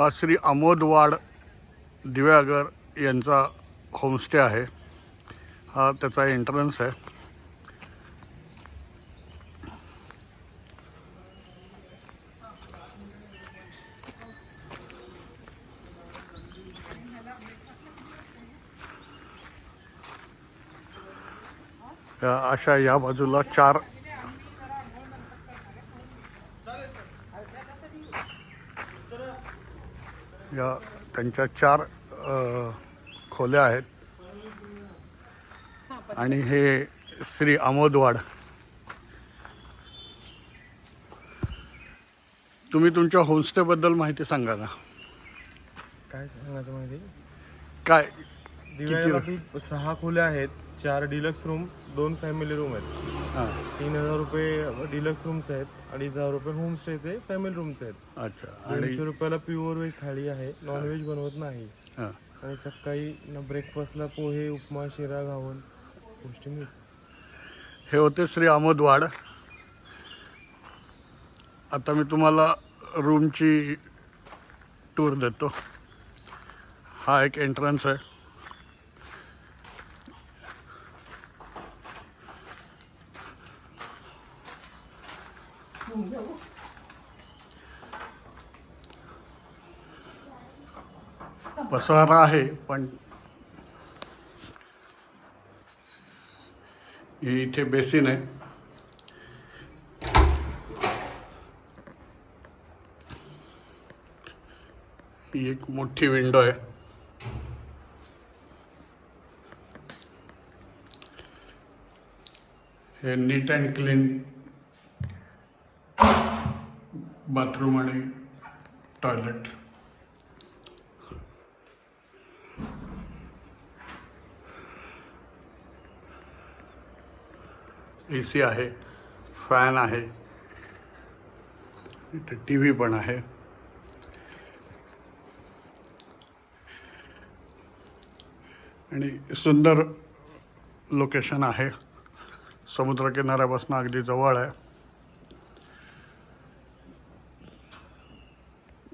हा श्री आमोदवाड दिव्यागर यांचा होमस्टे आहे. हा त्याचा एंट्रन्स आहे. अशा या बाजूला चार या त्यांच्या चार खोल्या आहेत. आणि हे श्री आमोदवाड तुम्ही तुमच्या होमस्टेबद्दल माहिती सांगा ना. काय सांगायचं माहिती? काय? दिव्याला सहा खोल्या आहेत चार डिलक्स रूम दोन फॅमिली रूम आहेत. तीन हजार रुपये डिलक्स रूम्स आहेत अडीच हजार रुपये होम स्टेचे फॅमिली रूम्स आहेत. अच्छा. आणि दोनशे रुपयाला प्युअर व्हेज थाळी आहे नॉन व्हेज बनवत नाही. हां. आणि सकाळी ना ब्रेकफास्टला पोहे उपमा शिरा घावण गोष्टी मिळतात. हे होते श्री आमोदवाड आता मी तुम्हाला रूमची टूर देतो. हा एक एंट्रन्स आहे. पसारा आहे पण हे इथे बेसिन आहे ही एक मोठी विंडो आहे हे नीट अँड क्लीन बाथरूम आणि टॉयलेट. ए सी आहे फॅन आहे इथे टी व्ही पण आहे. आणि सुंदर लोकेशन आहे. समुद्रकिनाऱ्यापासून अगदी जवळ आहे.